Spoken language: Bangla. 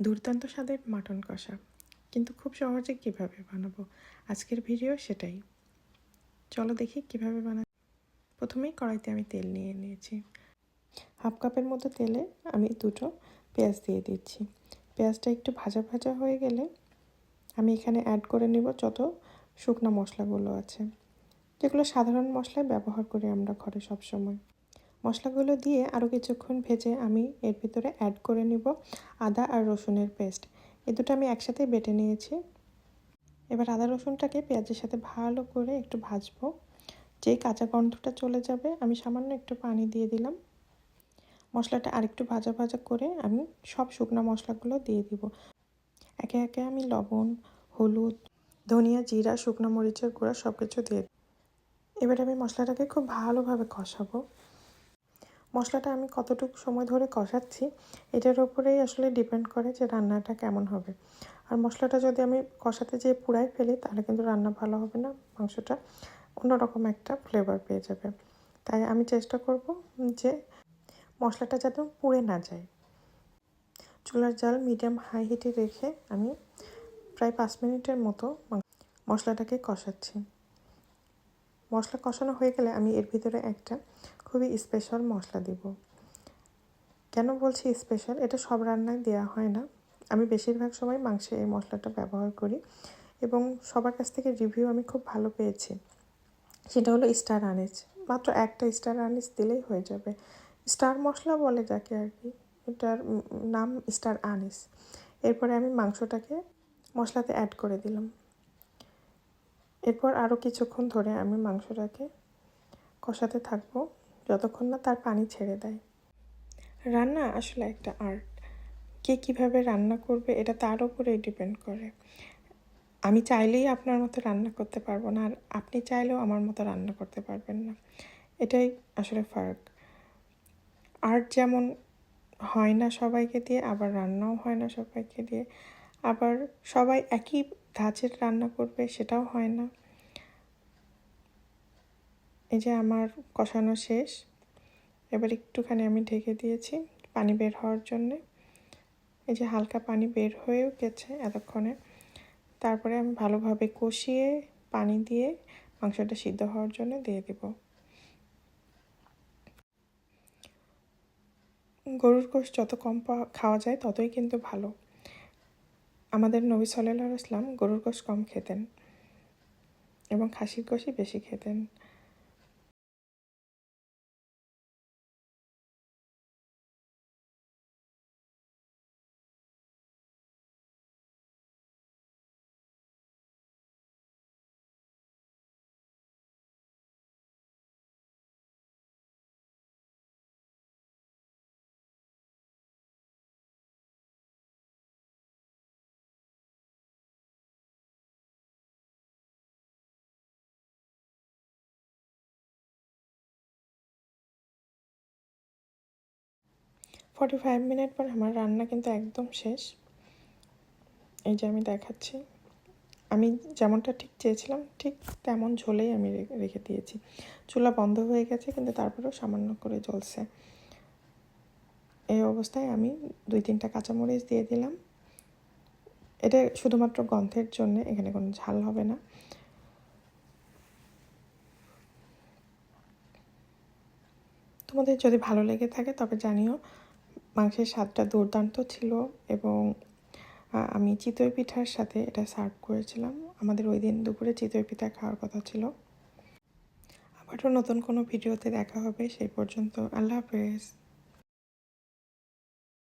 দুর্দান্ত স্বাদের মাটন কষা। কিন্তু খুব সহজে কীভাবে বানাবো? আজকের ভিডিও সেটাই। চলো দেখি কীভাবে বানা প্রথমেই কড়াইতে আমি তেল নিয়ে নিয়েছি। হাফ কাপের মতো তেলে আমি দুটো পেঁয়াজ দিয়ে দিচ্ছি। পেঁয়াজটা একটু ভাজা ভাজা হয়ে গেলে আমি এখানে অ্যাড করে নিব যত শুকনো মশলাগুলো আছে। যেগুলো সাধারণ মশলায় ব্যবহার করি আমরা ঘরে সবসময়। মশলাগুলো দিয়ে আরও কিছুক্ষণ ভেজে আমি এর ভিতরে অ্যাড করে নিব আদা আর রসুনের পেস্ট এ দুটো আমি একসাথে বেটে নিয়েছি। এবার আদা রসুনটাকে পেঁয়াজের সাথে ভালো করে একটু ভাজবো। যেই কাঁচা গন্ধটা চলে যাবে, আমি সামান্য একটু পানি দিয়ে দিলাম। মশলাটা আরেকটু ভাজা ভাজা করে আমি সব শুকনো মশলাগুলো দিয়ে দিব। একে একে আমি লবণ, হলুদ, ধনিয়া, জিরা, শুকনো মরিচের গুঁড়া সব কিছু দিয়ে এবার আমি মশলাটাকে খুব ভালোভাবে কষাবো। মশলাটা আমি কতটুকু সময় ধরে কষাচ্ছি, এটার উপরেই আসলে ডিপেন্ড করে যে রান্নাটা কেমন হবে। আর মশলাটা যদি আমি কষাতে যেয়ে পুড়াই ফেলি, তাহলে কিন্তু রান্না ভালো হবে না, মাংসটা অন্যরকম একটা ফ্লেভার পেয়ে যাবে। তাই আমি চেষ্টা করব যে মশলাটা যাতে পুড়ে না যায়। চুলার জাল মিডিয়াম হাই হিটে রেখে আমি প্রায় পাঁচ মিনিটের মতো মশলাটাকে কষাচ্ছি। মশলা কষানো হয়ে গেলে আমি এর ভিতরে একটা খুবই স্পেশাল মশলা দিব। কেন বলছি স্পেশাল এটা সব রান্নায় দেওয়া হয় না। আমি বেশিরভাগ সময় মাংসে এই মশলাটা ব্যবহার করি এবং সবার কাছ থেকে রিভিউ আমি খুব ভালো পেয়েছি। সেটা হলো স্টার আনিস মাত্র একটা স্টার আনিস দিলেই হয়ে যাবে। স্টার মশলা বলে যাকে আর কি, এটার নাম স্টার আনিস এরপরে আমি মাংসটাকে মশলাতে অ্যাড করে দিলাম। এরপর আরও কিছুক্ষণ ধরে আমি মাংসটাকে কষাতে থাকব। যতক্ষণ না তার পানি ছেড়ে দেয়। রান্না আসলে একটা আর্ট কে কীভাবে রান্না করবে এটা তার উপরেই ডিপেন্ড করে। আমি চাইলেই আপনার মতো রান্না করতে পারব না, আর আপনি চাইলেও আমার মতো রান্না করতে পারবেন না। এটাই আসলে ফার্ক। আর্ট যেমন হয় না সবাইকে দিয়ে, আবার রান্নাও হয় না সবাইকে দিয়ে, আবার সবাই একই ধাঁচের রান্না করবে সেটাও হয় না। এই যে আমার কষানো শেষ। এবার একটুখানি আমি ঢেকে দিয়েছি পানি বের হওয়ার জন্যে। এই যে হালকা পানি বের হয়েও গেছে এতক্ষণে। তারপরে আমি ভালোভাবে কষিয়ে পানি দিয়ে মাংসটা সিদ্ধ হওয়ার জন্য দিয়ে দেব। গরুর গোশ যত কম খাওয়া যায় ততই কিন্তু ভালো। আমাদের নবী সাল্লাহ ইসলাম গরুর গোশ কম খেতেন এবং খাসির গোশই বেশি খেতেন। ফর্টি ফাইভ মিনিট পর আমার রান্না কিন্তু একদম শেষ। এই যে আমি দেখাচ্ছি। আমি যেমনটা ঠিক চেয়েছিলাম, ঠিক তেমন ঝোলেই আমি রেখে দিয়েছি। চুলা বন্ধ হয়ে গেছে, কিন্তু তারপরেও সামান্য করে জ্বলছে। এই অবস্থায় আমি দুই তিনটা কাঁচামরিচ দিয়ে দিলাম। এটা শুধুমাত্র গন্ধের জন্য, এখানে কোনো ঝাল হবে না। তোমাদের যদি ভালো লেগে থাকে, তবে জানিও মাংসের স্বাদটা দুর্দান্ত ছিল এবং আমি চিতই পিঠার সাথে এটা সার্ভ করেছিলাম। আমাদের ওই দিন দুপুরে চিতই পিঠা খাওয়ার কথা ছিল। আবারও নতুন কোনো ভিডিওতে দেখা হবে, সেই পর্যন্ত আল্লাহ হাফেজ।